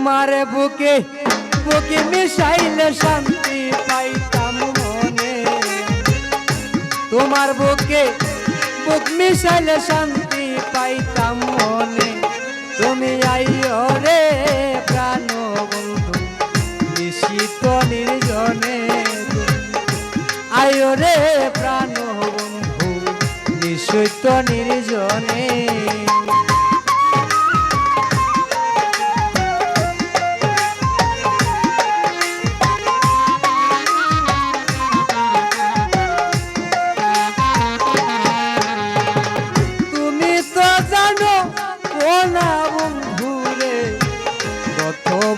তোমার বুকে বুকে মিশাইলে শান্তি পাইতাম মনে। তোমার বুকে, বুক মিশাইলে শান্তি পাইতাম মনে। তুমি আইও রে প্রাণ বন্ধু নিশিত নির্জনে আইও রে প্রাণ বন্ধু নিশিত নির্জনে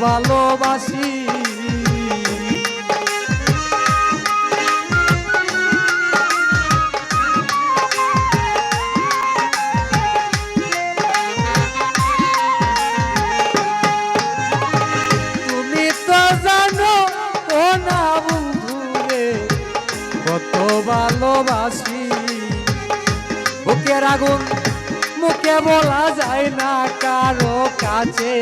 ভালোবাসি। ভালোবাসি। বুকের আগুন মুখে বলা যায় না কারও কাছে।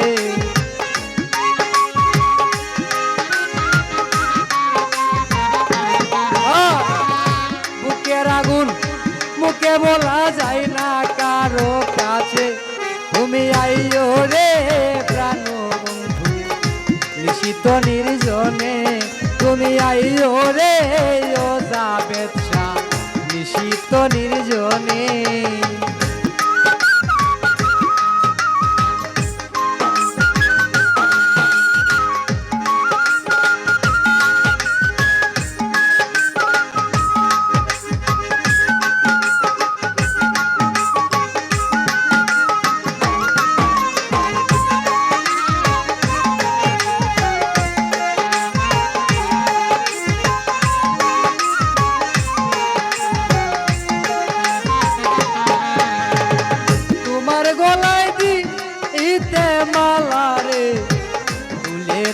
নির্জনে তুমি আইও রে ও যাবে নিশিত নির্জনে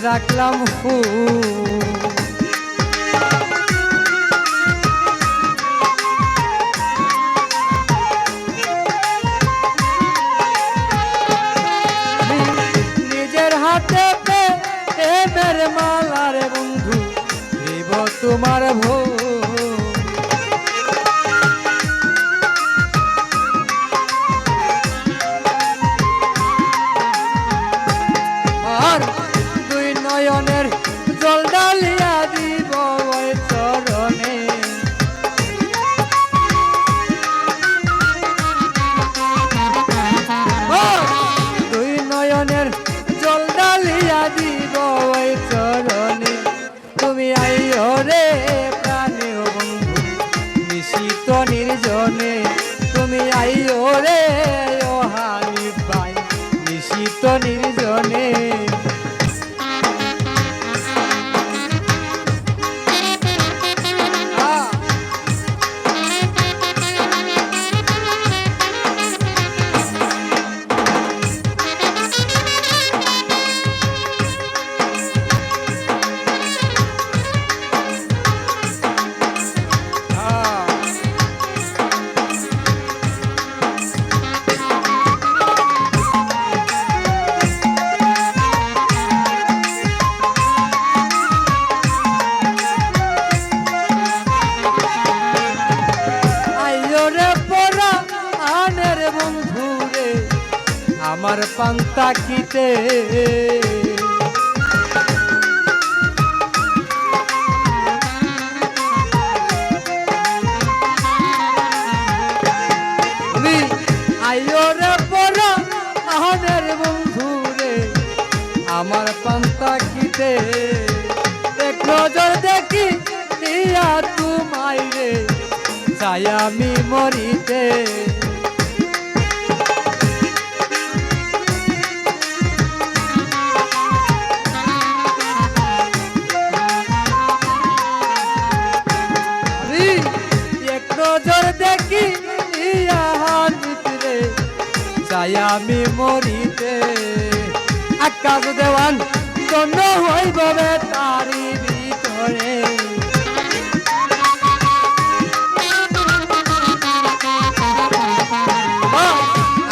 রাখলাম ফুল। নিজের হাতে প্রেমের মালার বন্ধু দেব তোমার ভোগ। নিশিত নির্জনে তুমি আইও রে আমার পান্তা কিতে। আমার পান্তা কিতে। এক নজর দেখি দিয়া তোমায় রে চাই আমি মরিতে। নজর দেখি ভিতরে। চাই আমি মরিতে। আকাশ দেওয়ান দণ্ড হইবে তারি ভিতরে।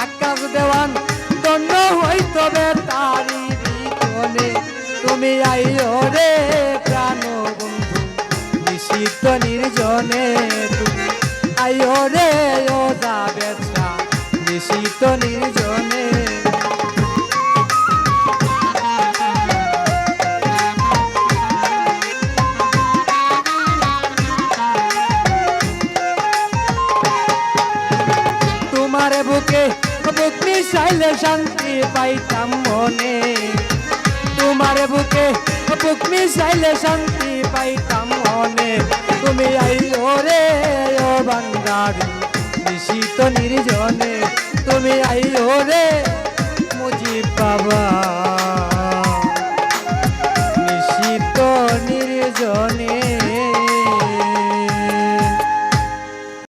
আকাশ দেওয়ান দণ্ড হইতবে তারি ভিতরে। তুমি আইও রে প্রাণ বন্ধু নিশিত নির্জনে আইও রে, ও বেচা। নিশিত নির্জনে। তোমার বুকে বুক মিশাইলে শান্তি পাইতাম মনে। তোমার বুকে বুক মিশাইলে শান্তি পাইতাম মনে। তুমি আইলো রে, ও বান্দারি, নিশিত নির্জনে। তুমি আইলো রে